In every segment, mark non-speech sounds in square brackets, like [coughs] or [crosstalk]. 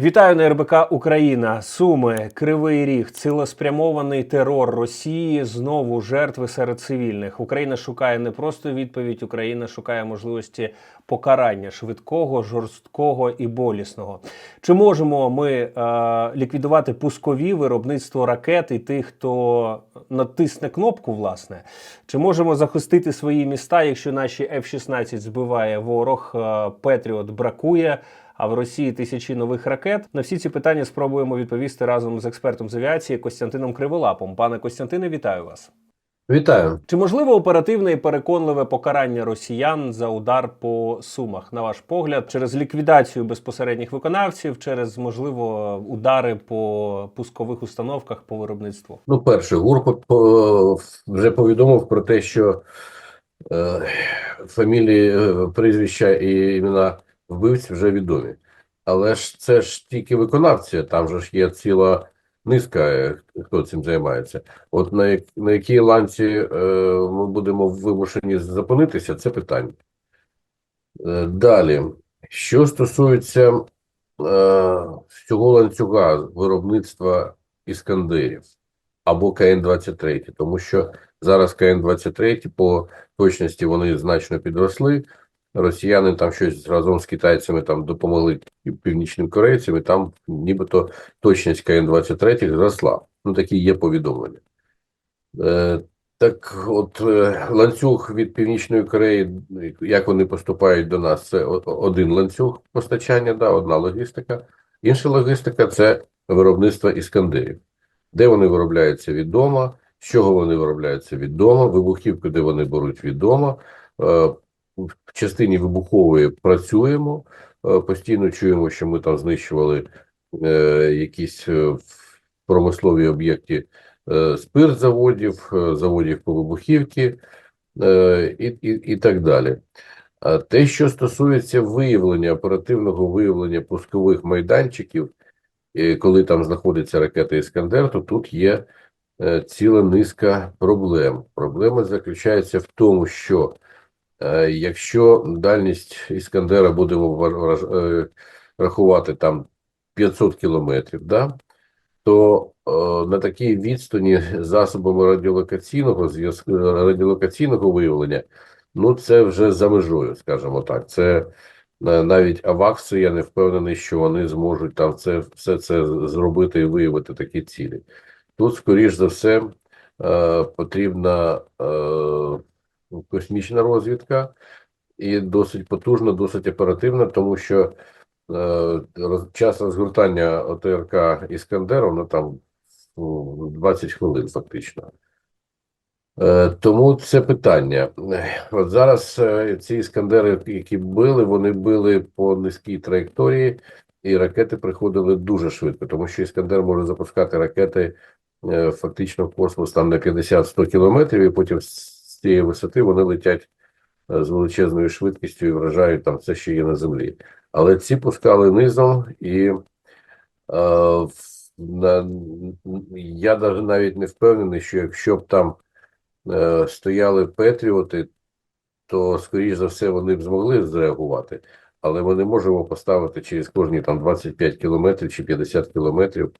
Вітаю на РБК Україна. Суми, Кривий Ріг, цілеспрямований терор Росії. Знову жертви серед цивільних. Україна шукає не просто відповідь, Україна шукає можливості покарання швидкого, жорсткого і болісного. Чи можемо ми е, ліквідувати пускові виробництво ракет і тих, хто натисне кнопку, власне? Чи можемо захистити свої міста, якщо наші F-16 збиває ворог, е, Петріот бракує? А в Росії тисячі нових ракет. На всі ці питання спробуємо відповісти разом з експертом з авіації Костянтином Криволапом. Пане Костянтине, вітаю вас. Вітаю. Чи можливо оперативне і переконливе покарання росіян за удар по сумах, на ваш погляд, через ліквідацію безпосередніх виконавців, через можливо удари по пускових установках по виробництву? Ну, перше, ГУР по- вже повідомив про те, що е, фамілії, е, прізвища і імена вбивць вже відомі. Але ж це ж тільки виконавці, там же ж є ціла низка, е, хто цим займається. От на, на якій ланці е, ми будемо вимушені зупинитися, це питання. Е, далі, що стосується е, цього ланцюга виробництва іскандерів або КН-23, тому що зараз КН-23 по точності вони значно підросли. Росіяни там щось разом з китайцями там допомогли північним корейцям, і там нібито точність КН-23 зросла. Ну, такі є повідомлення. Е, так от е, ланцюг від Північної Кореї, як вони поступають до нас, це один ланцюг постачання, да, одна логістика. Інша логістика це виробництво іскандерів. Де вони виробляються відомо, з чого вони виробляються відомо, вибухівки, де вони беруть відомо. Е, В частині вибухової працюємо, е, постійно чуємо, що ми там знищували е, якісь е, промислові об'єкти спиртзаводів, заводів по вибухівці і, і, і так далі. А те, що стосується виявлення, оперативного виявлення пускових майданчиків, коли там знаходиться ракета Іскандер, то тут є ціла низка проблем. Проблема заключається в тому, що якщо дальність Іскандера будемо е, рахувати там 500 кілометрів, да, то е, на такій відстані засобами радіолокаційного радіолокаційного виявлення, ну це вже за межою, скажімо так. Це е, навіть авакси, я не впевнений, що вони зможуть там це все це зробити і виявити такі цілі. Тут, скоріш за все, е, потрібна е, космічна розвідка і досить потужна, досить оперативна, тому що е, час розгортання ОТРК Іскандер, воно там ну, 20 хвилин фактично. Е, Тому це питання. От зараз е, ці іскандери, які били, вони били по низькій траєкторії, і ракети приходили дуже швидко, тому що іскандер може запускати ракети е, фактично в космос там на 50-100 кілометрів, і потім цієї висоти вони летять е, з величезною швидкістю і вражають там все, що є на землі. Але ці пускали низом, і е, на, я навіть не впевнений, що якщо б там е, стояли Петріоти, то, скоріш за все, вони б змогли зреагувати. Але ми не можемо поставити через кожні там 25 кілометрів чи 50 кілометрів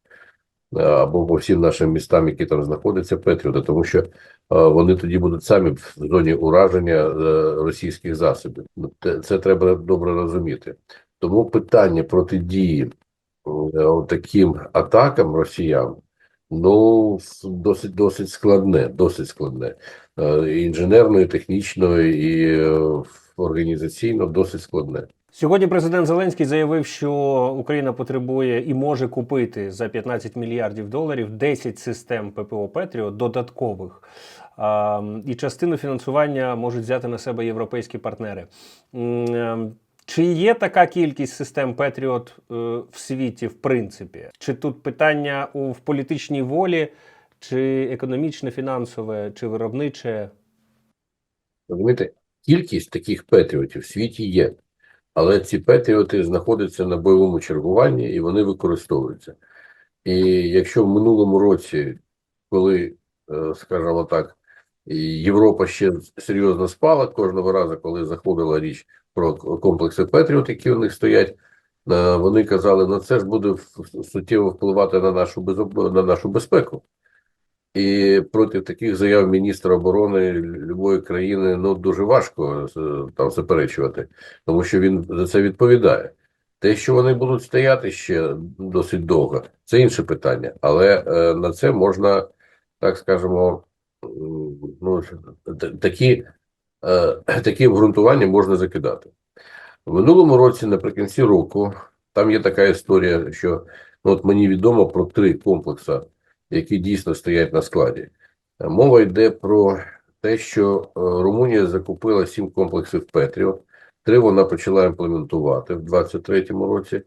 або по всім нашим містам, які там знаходяться, Петріоти, тому що е, вони тоді будуть самі в зоні ураження е, російських засобів. Ну, Це треба добре розуміти. Тому питання протидії е, таким атакам росіян, ну, досить досить складне, досить складне. Е, Інженерно, і технічно, і е, організаційно досить складне. Сьогодні президент Зеленський заявив, що Україна потребує і може купити за 15 мільярдів доларів 10 систем ППО Петріо додаткових. І частину фінансування можуть взяти на себе європейські партнери. Ем, Чи є така кількість систем Петріот е, в світі, в принципі? Чи тут питання у в політичній волі, чи економічне, фінансове, чи виробниче? Розумієте, кількість таких петріотів в світі є, але ці петріоти знаходяться на бойовому чергуванні і вони використовуються. І якщо в минулому році, коли, е, скажімо так, Європа ще серйозно спала кожного разу, коли заходила річ про комплекси Петріот, які у них стоять Е, Вони казали, ну це ж буде суттєво впливати на нашу на нашу безпеку. І проти таких заяв міністра оборони любої країни ну дуже важко е, там заперечувати, тому що він за це відповідає. Те, що вони будуть стояти ще досить довго, це інше питання. Але е, на це можна, так скажемо, ну, такі, е, такі обґрунтування можна закидати. В минулому році, наприкінці року, там є така історія, що ну, от мені відомо про три комплекси, які дійсно стоять на складі. Мова йде про те, що е, Румунія закупила сім комплексів Петріот. Три вона почала імплементувати в 2023 році,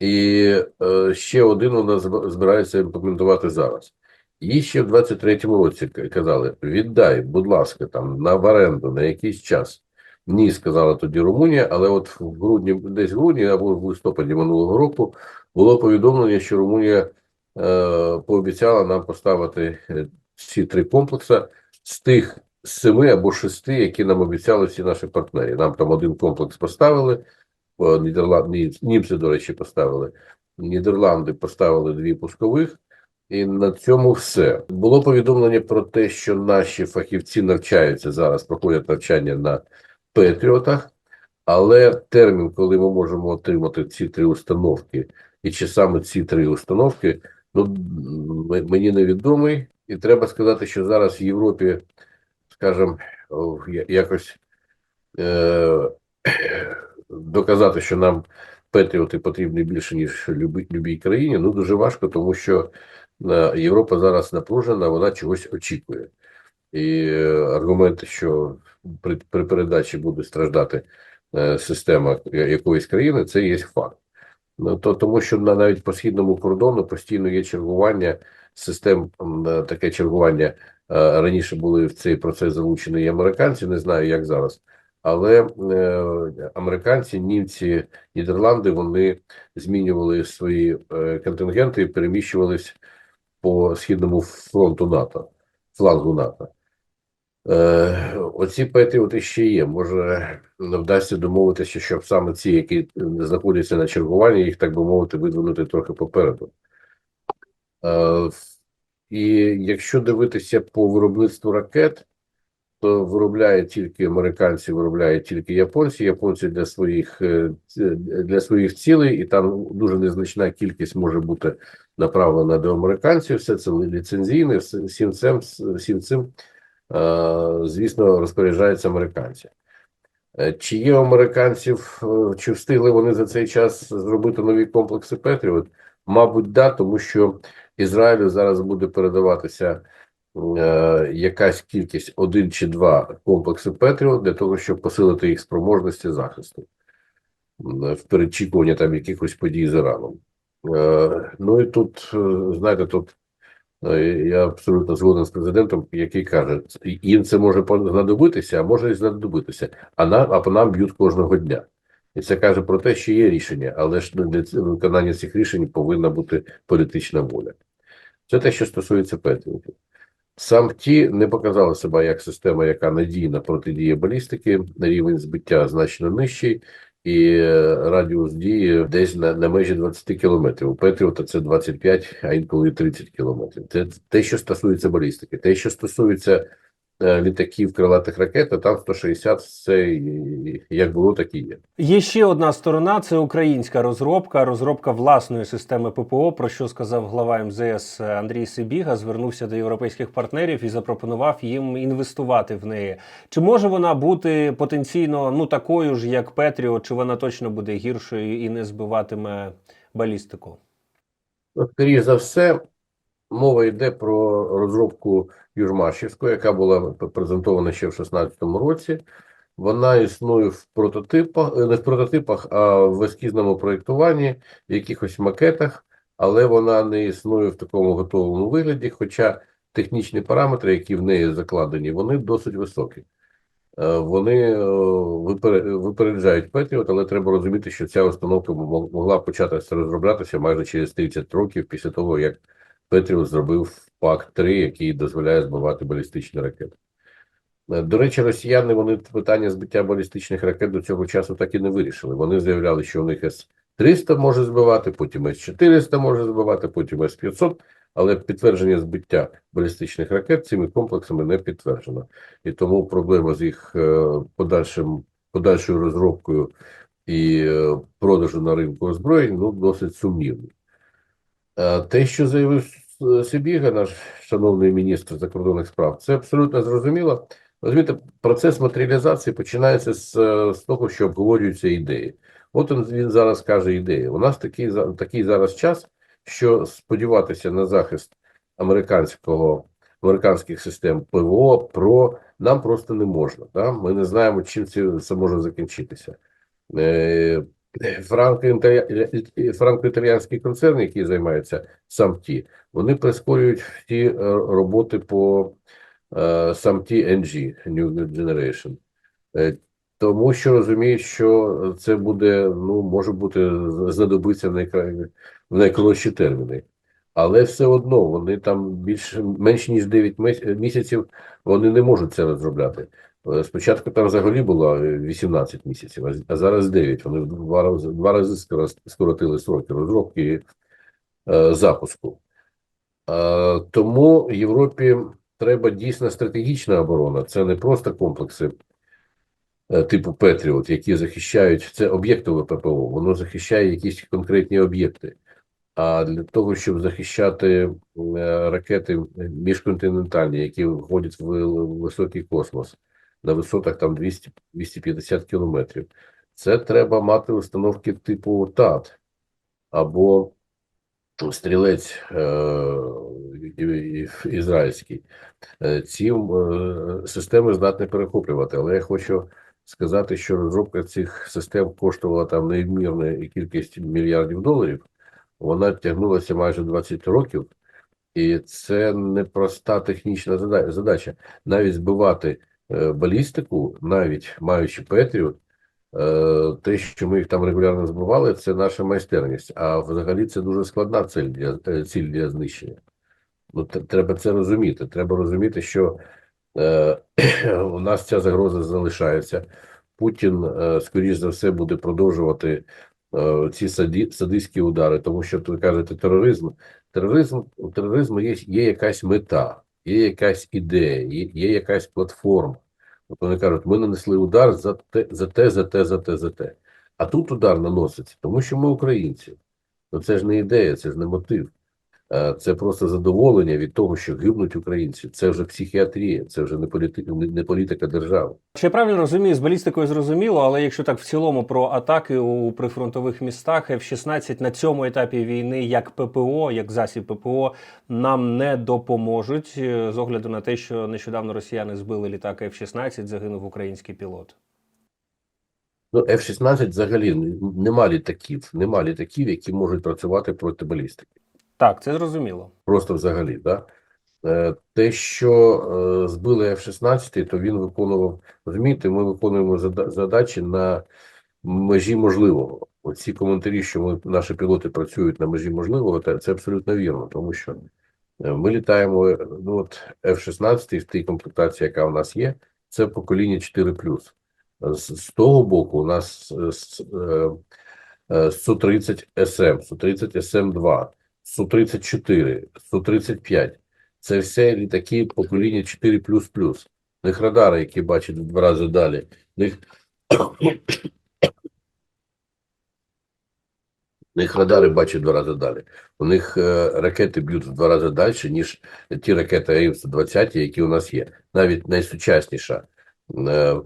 і е, ще один вона збирається імплементувати зараз. Їй ще в 23-му році казали: віддай, будь ласка, там на в оренду на якийсь час. Ні, сказала тоді Румунія, але от в грудні, десь в грудні або в листопаді минулого року було повідомлення, що Румунія пообіцяла нам поставити е, ці три комплекси з тих семи або шести, які нам обіцяли всі наші партнери. Нам там один комплекс поставили, о, Нідерланд, ні- німці, до речі, поставили. Нідерланди поставили дві пускових, і на цьому все. Було повідомлення про те, що наші фахівці навчаються зараз, проходять навчання на Петріотах, але термін, коли ми можемо отримати ці три установки, і чи саме ці три установки, ну мені невідомий. І треба сказати, що зараз в Європі, скажімо, якось е, [coughs] доказати, що нам Петріоти потрібні більше, ніж любій країні, ну дуже важко, тому що е, Європа зараз напружена, вона чогось очікує. І е, аргументи, що при, при передачі буде страждати е, система якоїсь країни, це є факт. Ну, то, тому що на, навіть по східному кордону постійно є чергування систем, е, таке чергування. е, Раніше були в цей процес залучені і американці, не знаю, як зараз. Але е, американці, німці, Нідерланди вони змінювали свої е, контингенти і переміщувались по східному фронту НАТО, флангу НАТО. Е, оці патріоти ще є. Може, не вдасться домовитися, щоб саме ці, які знаходяться на чергуванні, їх, так би мовити, видвинути трохи попереду. Е, і якщо дивитися по виробництву ракет, то виробляє тільки американці, виробляють тільки японці. Японці для своїх е, для своїх цілей, і там дуже незначна кількість може бути направлена до американців. Все це ліцензійне, всім цим, всім цим звісно, розпоряджаються американці. Е, Чи є американців, е, чи встигли вони за цей час зробити нові комплекси Петріот? Мабуть, да, тому що Ізраїлю зараз буде передаватися е, якась кількість один чи два комплекси Петріот для того, щоб посилити їх спроможності захисту в передчікуванні там якихось подій з Іраном. Е, Ну і тут, е, знаєте, тут Е, Я абсолютно згоден з президентом, який каже, їм це може знадобитися, а може і знадобитися, а нам, а по нам б'ють кожного дня. І це каже про те, що є рішення, але ж для ц- виконання цих рішень повинна бути політична воля. Це те, що стосується Петріотів. Сам ті не показали себе як система, яка надійна протидіє балістики, рівень збиття значно нижчий, і радіус дії десь на, на межі 20 кілометрів. У Петріота це 25, а інколи 30 кілометрів. Це те, що стосується балістики. Те, що стосується літаків крилатих ракет, то там 160 все і- як було, так і є. Є ще одна сторона це українська розробка, розробка власної системи ППО. Про що сказав глава МЗС Андрій Сибіга. Звернувся до європейських партнерів і запропонував їм інвестувати в неї. Чи може вона бути потенційно ну такою ж, як Петріо, чи вона точно буде гіршою і не збиватиме балістику? Скоріше за все, мова йде про розробку Южмашівської, яка була презентована ще в 2016 році. Вона існує в прототипах, е, не в прототипах, а в ескізному проєктуванні, в якихось макетах, але вона не існує в такому готовому вигляді, хоча технічні параметри, які в неї закладені, вони досить високі. Е, Вони е, випереджають Петріот, але треба розуміти, що ця установка могла початися розроблятися майже через 30 років після того, як Петріот зробив ПАК-3, який дозволяє збивати балістичні ракети. Е, До речі, росіяни вони питання збиття балістичних ракет до цього часу так і не вирішили. Вони заявляли, що у них С-300 може збивати, потім С-400 може збивати, потім С-500, але підтвердження збиття балістичних ракет цими комплексами не підтверджено. І тому проблема з їх е, подальшим, подальшою розробкою і е, продажу на ринку озброєнь ну, досить сумнівна. Е, Те, що заявив Сибіга, наш шановний міністр закордонних справ, це абсолютно зрозуміло. Розумієте, процес матеріалізації починається з, е, з того, що обговорюються ідеї. От він, зараз каже ідеї. У нас такий, такий зараз час, що сподіватися на захист американського, американських систем ПВО ПРО нам просто не можна. Да? Ми не знаємо, чим це, це може закінчитися. Е, франко-інтарі- Франко-італіянський концерн, який займається САМТі, вони прискорюють е, роботи по е, САМТі NG, New Generation. Е, Тому що розуміють, що це буде, ну, може бути, знадобиться в, найкра... в найкоротші терміни. Але все одно вони там більше менше ніж 9 мес- місяців вони не можуть це розробляти. Е, Спочатку там взагалі було е, 18 місяців, а зараз 9. Вони два рази, два рази скоротили сроки розробки і е, запуску. Е, тому Європі треба дійсно стратегічна оборона. Це не просто комплекси е, типу Петріот, які захищають це об'єктове ППО, воно захищає якісь конкретні об'єкти. А для того, щоб захищати е, ракети міжконтинентальні, які входять в високий космос на висотах там 200 250 кілометрів, це треба мати установки типу ТАТ або стрілець е, ізраїльський. Е, Ці е, системи здатні перехоплювати, але я хочу сказати, що розробка цих систем коштувала там неймовірну кількість мільярдів доларів. Вона тягнулася майже 20 років, і це непроста технічна задача. Навіть збивати балістику, навіть маючи Петріот, е, те, що ми їх там регулярно збивали, це наша майстерність. А взагалі це дуже складна ціль для, е, ціль для знищення. Ну, треба це розуміти. Треба розуміти, що е, [clears throat] у нас ця загроза залишається. Путін, е, скоріш за все, буде продовжувати е, ці саді, садистські удари, тому що ви кажете тероризм. Тероризм у тероризму є, є якась мета, є якась ідея, є, є якась платформа. От вони кажуть, ми нанесли удар за те, за те, за те, за те, за те. А тут удар наноситься, тому що ми українці. Ну це ж не ідея, це ж не мотив. Е, Це просто задоволення від того, що гибнуть українці. Це вже психіатрія, це вже не політика, не політика держави. Чи я правильно розумію, з балістикою зрозуміло, але якщо так в цілому про атаки у прифронтових містах, F-16 на цьому етапі війни як ППО, як засіб ППО, нам не допоможуть е, з огляду на те, що нещодавно росіяни збили літак F-16, загинув український пілот. Ну, F-16 взагалі нема літаків, нема літаків, які можуть працювати проти балістики. Так, це зрозуміло. Просто взагалі, да? Е, Те, що е, збили F-16, то він виконував, розумієте, ми виконуємо задачі на межі можливого. Оці коментарі, що ми, наші пілоти працюють на межі можливого, це, абсолютно вірно, тому що е, ми літаємо, ну от F-16 в тій комплектації, яка у нас є, це покоління 4+. З, з того боку у нас е, с- е, е, Су-30 СМ, Су-30 СМ-2, Су-34, Су-35. Це все літаки покоління 4++. У них радари, які бачать в два рази далі. У них, у них радари бачать в два рази далі. У них е, ракети б'ють в два рази далі, ніж ті ракети АІМ-120, які у нас є. Навіть найсучасніша,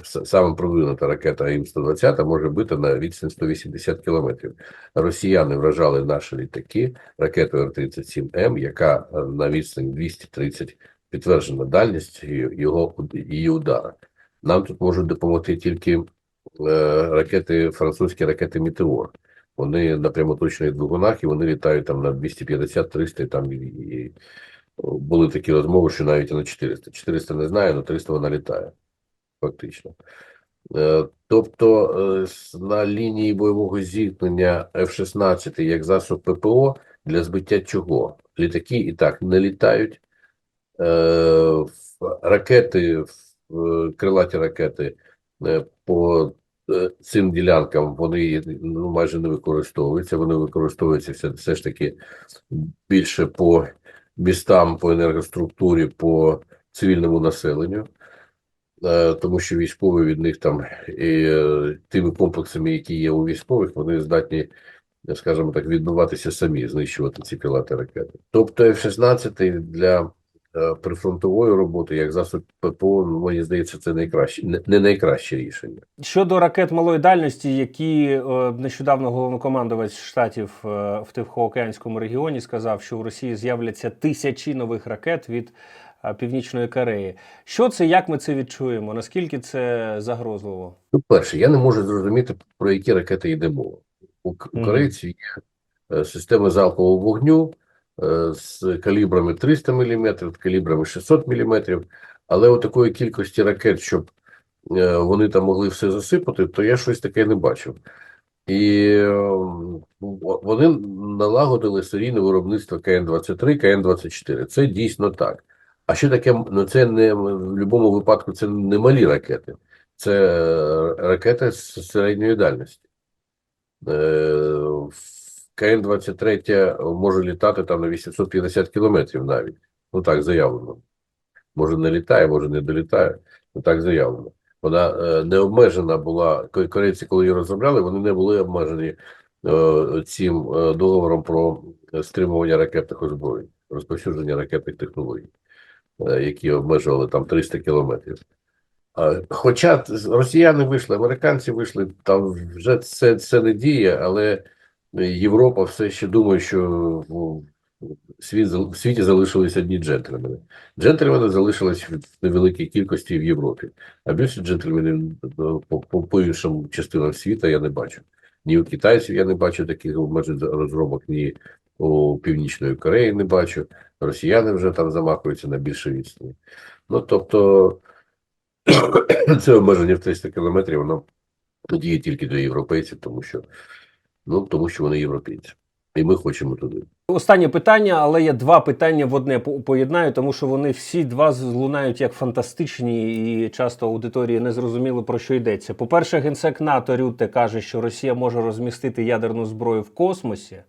саме продвинута ракета АІМ-120 може бити на відстань 180 кілометрів. Росіяни вражали наші літаки ракетою Р-37М, яка е, на відстані 230 підтверджена дальність його її удара. Нам тут можуть допомогти тільки е, ракети, французькі ракети Метеор. Вони на прямоточних двигунах і вони літають там на 250-300, там і були такі розмови, що навіть на 400. 400 не знаю, але 300 вона літає, фактично. Е, Тобто е, на лінії бойового зіткнення F-16 як засоб ППО для збиття чого? Літаки і так не літають. Е, Ракети, крилаті ракети по цим ділянкам вони ну, майже не використовуються. Вони використовуються все, все ж таки більше по містам, по енергоструктурі, по цивільному населенню. Е, Тому що військові від них там і е, тими комплексами, які є у військових, вони здатні, е, скажімо так, відбуватися самі, знищувати ці крилаті ракети. Тобто F-16 для прифронтової роботи, як засоб ППО, мені здається, це найкраще, не, найкраще рішення. Щодо ракет малої дальності, які нещодавно головнокомандувач штатів в Тихоокеанському регіоні сказав, що у Росії з'являться тисячі нових ракет від Північної Кореї. Що це, як ми це відчуємо? Наскільки це загрозливо? Ну, перше, я не можу зрозуміти, про які ракети йде мова. У, корейців є е, системи залпового вогню е, з калібрами 300 мм, калібрами 600 мм, але у такої кількості ракет, щоб е, вони там могли все засипати, то я щось таке не бачив. І е, вони налагодили серійне виробництво КН-23, КН-24. Це дійсно так. А що таке? Ну це не в будь-якому випадку це не малі ракети. Це е, ракети з середньої дальності. Е, КН-23 може літати там на 850 кілометрів навіть. Ну так заявлено. Може не літає, може не долітає. Ну так заявлено. Вона е, не обмежена була. Корейці, коли її розробляли, вони не були обмежені цим договором про стримування ракетних озброєнь, розповсюдження ракетних технологій, які обмежували там 300 кілометрів. Хоча росіяни вийшли, американці вийшли, там вже це, це не діє, але Європа все ще думає, що в, світ, в світі залишились одні джентльмени. Джентльмени залишились в невеликій кількості в Європі, а більше джентльменів ну, по, по, по іншим частинам світу я не бачу. Ні у китайців я не бачу таких обмежень розробок, ні у Північної Кореї не бачу. Росіяни вже там замахуються на більше відстані. Ну тобто [clears throat] це обмеження в 300 кілометрів, воно діє тільки до європейців, тому що, ну, тому що вони європейці. І ми хочемо туди. Останнє питання, але я два питання в одне поєднаю, тому що вони всі два лунають як фантастичні, і часто аудиторії не зрозуміли про що йдеться. По-перше, генсек НАТО Рютте каже, що Росія може розмістити ядерну зброю в космосі.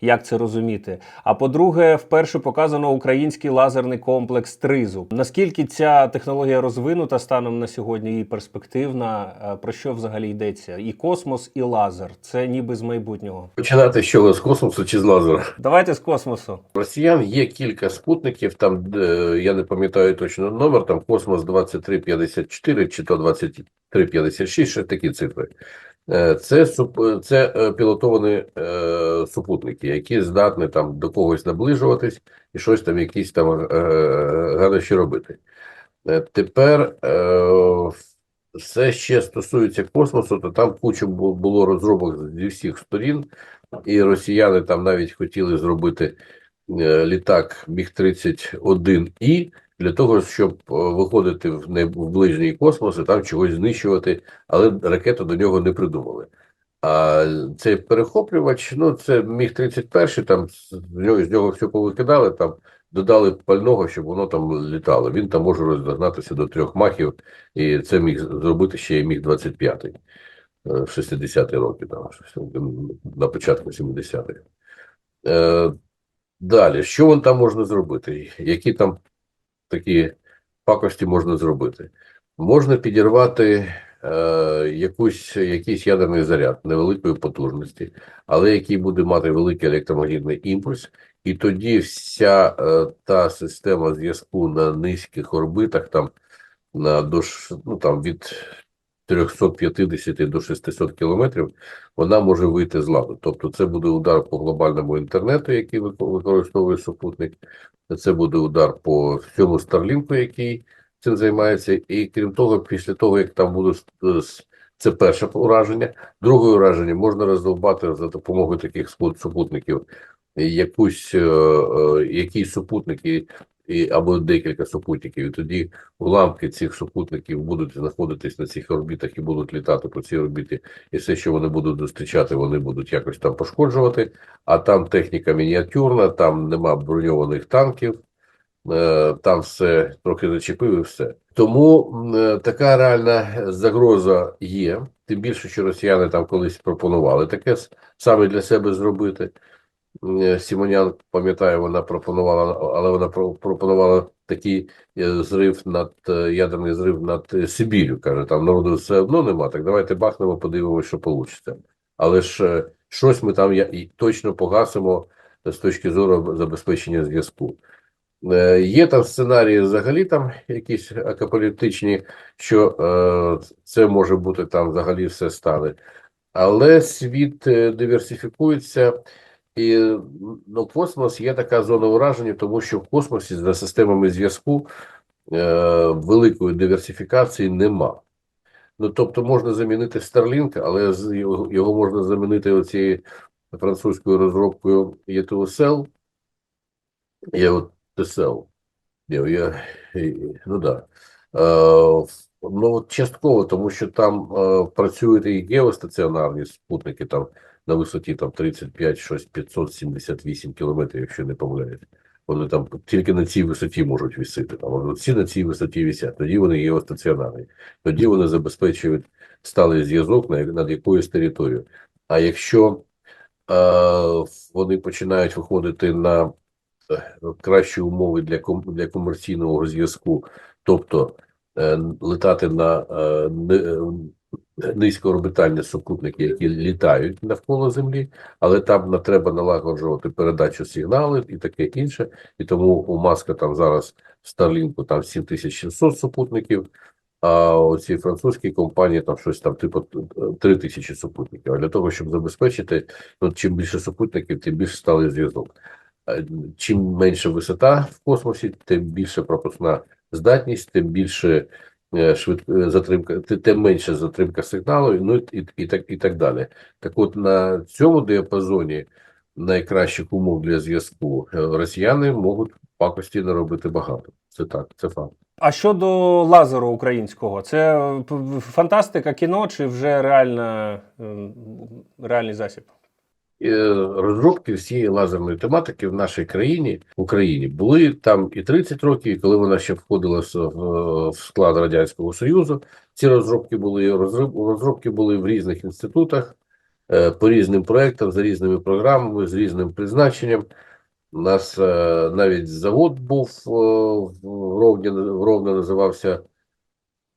Як це розуміти? А по-друге, вперше показано український лазерний комплекс Тризуб. Наскільки ця технологія розвинута станом на сьогодні і перспективна? Е, Про що взагалі йдеться? І космос, і лазер це ніби з майбутнього. Починати з чого з космосу чи з лазера? Давайте з космосу. Росіян є кілька спутників, там е, я не пам'ятаю точно номер, там космос 2354 чи то 2356, ще такі цифри. Е, Це, суп- це е, пілотовані е, супутники, які здатні там до когось наближуватись і щось там, якісь там е, гадощі робити. Е, Тепер е, все ще стосується космосу, то там куча було розробок зі всіх сторін, і росіяни там навіть хотіли зробити е, літак Міг-31І для того, щоб е, виходити в, ближній космос і там чогось знищувати, але ракету до нього не придумали. А цей перехоплювач, ну це Міг-31, там з нього, з нього все повикидали, там додали пального, щоб воно там літало. Він там може роздогнатися до трьох махів, і це міг зробити ще й Міг-25 е, в 60-ті роки, там, на початку 70-х. Е, Далі, що там можна зробити? Які там такі пакості можна зробити? Можна підірвати е, якусь, якийсь ядерний заряд невеликої потужності, але який буде мати великий електромагнітний імпульс, і тоді вся е, та система зв'язку на низьких орбитах, там, на до, ну, там від 350 до 600 кілометрів, вона може вийти з ладу. Тобто це буде удар по глобальному інтернету, який використовує супутник, це буде удар по всьому Старлінку, який цим займається. І крім того, після того, як там будуть е, це перше ураження, друге ураження можна роздовбати за допомогою таких супутників якусь, е, е, якісь супутники і, або декілька супутників, і тоді уламки цих супутників будуть знаходитись на цих орбітах і будуть літати по цій орбіті, і все, що вони будуть зустрічати, вони будуть якось там пошкоджувати. А там техніка мініатюрна, там нема броньованих танків, е, там все трохи зачепив і все. Тому е, така реальна загроза є. Тим більше, що росіяни там колись пропонували таке саме для себе зробити. Е, Сімонян, пам'ятаю, вона пропонувала, але вона пропонувала такий е, зрив над е, ядерний зрив над Сибір'ю. Каже, там народу все одно нема. Так давайте бахнемо, подивимося, що вийде. Але ж щось ми там точно погасимо з точки зору забезпечення зв'язку. Є там сценарії взагалі там якісь акапаліптичні, що це може бути там взагалі все стане. Але світ диверсифікується, і ну, космос є така зона ураження, тому що в космосі за системами зв'язку е, великої диверсифікації нема. Ну, тобто можна замінити Starlink, але його, його можна замінити оцією французькою розробкою ETOCell, є от. Я, я, ну да. Е, ну, частково, тому що там е, працюють і геостаціонарні спутники там на висоті там 35, щось 578 кілометрів, якщо не помиляюсь. Вони там тільки на цій висоті можуть висити. Там всі на цій висоті висять. Тоді вони геостаціонарні. Тоді вони забезпечують сталий зв'язок на, над якоюсь територією. А якщо е, вони починають виходити на е, кращі умови для ком для комерційного зв'язку, тобто е, летати на е, низькоорбітальні супутники, які літають навколо Землі, але там не треба налагоджувати передачу сигналів і таке інше. І тому у Маска там зараз в Starlink там 7600 супутників, а у цій французькій компанії там щось там типу 3000 супутників. А для того, щоб забезпечити, ну чим більше супутників, тим більше сталий зв'язок. Чим менша висота в космосі, тим більше пропускна здатність, тим більше швид... е, затримка, тим менше затримка сигналу, ну і, і, так, і так далі. Так от на цьому діапазоні найкращих умов для зв'язку е, росіяни можуть пакості наробити багато. Це так, це факт. А щодо лазеру українського, це е, фантастика, кіно чи вже реальна, е, реальний засіб? Е, розробки всієї лазерної тематики в нашій країні в Україні були там і 30 років, і коли вона ще входила в, в- склад радянського союзу. Ці розробки були розробки були в різних інститутах е, по різним проектам за різними програмами з різним призначенням. У нас е, навіть завод був е, в Ровні, в Ровно називався.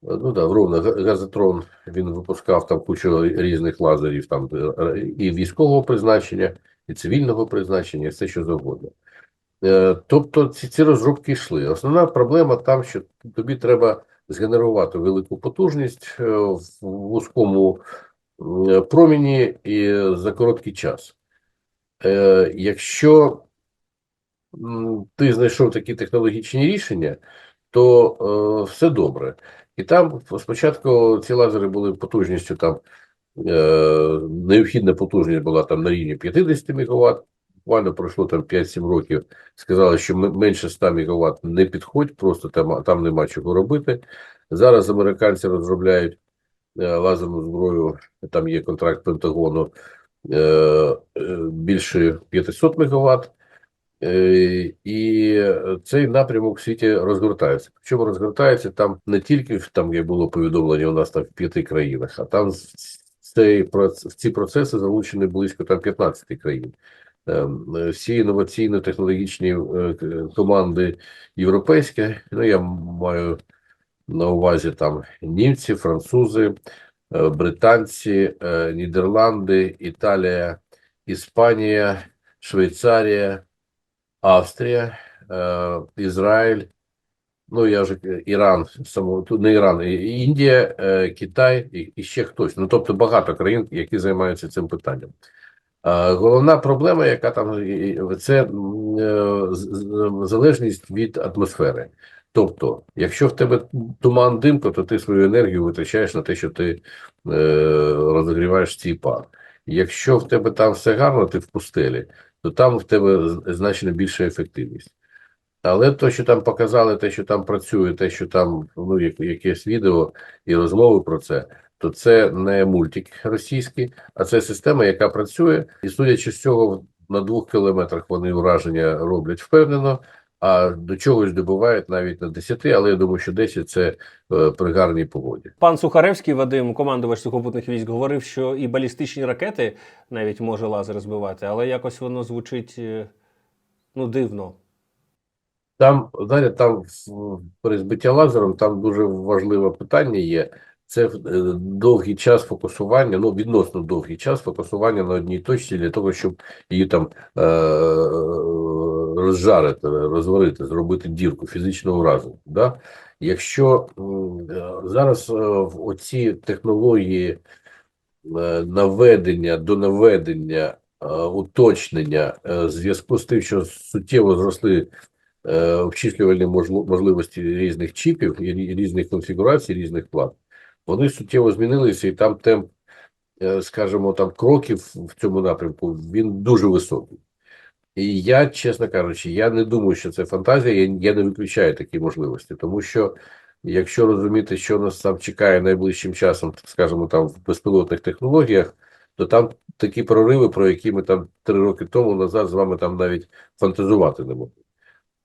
Ну да, Ровно газотрон. Він випускав там кучу різних лазерів, там е, і військового призначення, і цивільного призначення, і все що завгодно. Е, Тобто ці, ці розробки йшли. Основна проблема там, що тобі треба згенерувати велику потужність е, в вузькому проміні і за короткий час. Якщо ти знайшов такі технологічні рішення, то е, все добре. І там спочатку ці лазери були потужністю там е, необхідна потужність була там на рівні 50 МВт. Буквально пройшло там 5-7 років. Сказали, що менше 100 МВт не підходь, просто там, там нема чого робити. Зараз американці розробляють е, лазерну зброю, там є контракт Пентагону е, більше 500 МВт. Е, І цей напрямок в світі розгортається. Причому розгортається там не тільки там, як було повідомлення, у нас там в п'яти країнах, а там цей в ці процеси залучені близько там 15 країн. Ем, Всі інноваційно-технологічні е, команди європейські, ну я маю на увазі там німці, французи, е, британці, Нідерланди, Італія, Іспанія, Швейцарія. Австрія, е, Ізраїль, ну я вже е, Іран, не Іран, Індія, е, Китай і, ще хтось. Ну тобто багато країн, які займаються цим питанням. Головна проблема, яка там це залежність від атмосфери. Тобто, якщо в тебе туман димка, то ти свою енергію витрачаєш на те, що ти розігріваєш цей пар. Якщо в тебе там все гарно, ти в пустелі, то там в тебе значно більша ефективність. Але те, що там показали, те, що там працює, те, що там ну, як- якесь відео і розмови про це, то це не мультик російський, а це система, яка працює. І судячи з цього, на двох кілометрах вони враження роблять впевнено, а до чогось добувають навіть на 10, але я думаю, що 10 це е, при гарній погоді. Пан Сухаревський Вадим, командувач сухопутних військ, говорив, що і балістичні ракети навіть може лазер збивати, але якось воно звучить е, ну дивно. Там, знаєте, там при збиття лазером там дуже важливе питання є. Це е, довгий час фокусування, ну відносно довгий час фокусування на одній точці для того, щоб її там е- розжарити, розварити, зробити дірку фізичного уразу. Да? Якщо е, зараз е, в оці технології е, наведення до наведення, уточнення зв'язку з тим, що суттєво зросли обчислювальні можливості різних чіпів і різних конфігурацій, різних плат, вони суттєво змінилися, і там темп, скажімо, там кроків в цьому напрямку він дуже високий. І я, чесно кажучи, я не думаю, що це фантазія, я, я не виключаю такі можливості, тому що якщо розуміти, що нас там чекає найближчим часом, скажімо, там в безпілотних технологіях, то там такі прориви, про які ми там три роки тому назад з вами там навіть фантазувати не могли.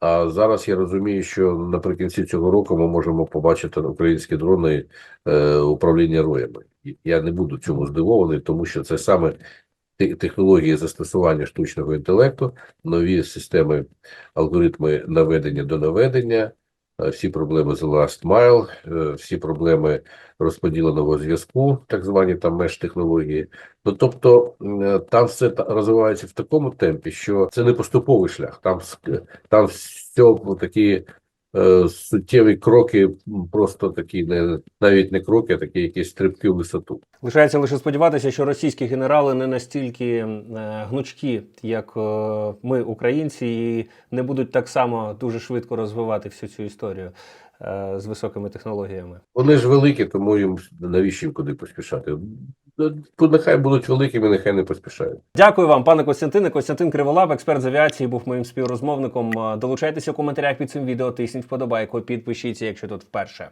А зараз я розумію, що наприкінці цього року ми можемо побачити українські дрони е, управління роями. Я не буду цьому здивований, тому що це саме технології застосування штучного інтелекту, нові системи, алгоритми наведення до наведення, е, всі проблеми з last mile, е, всі проблеми розподіленого зв'язку, так звані там меж-технології. Ну, тобто там все розвивається в такому темпі, що це не поступовий шлях. Там, там все такі е, суттєві кроки, просто такі не навіть не кроки, а такі якісь стрибки в висоту. Лишається лише сподіватися, що російські генерали не настільки е, гнучкі, як е, ми, українці, і не будуть так само дуже швидко розвивати всю цю історію е, з високими технологіями. Вони ж великі, тому їм навіщо їм куди поспішати? Ну, Нехай будуть великими, нехай не поспішають. Дякую вам, пане Костянтине. Костянтин Криволап, експерт з авіації, був моїм співрозмовником. Долучайтеся у коментарях під цим відео, тисніть вподобайку, підпишіться, якщо тут вперше.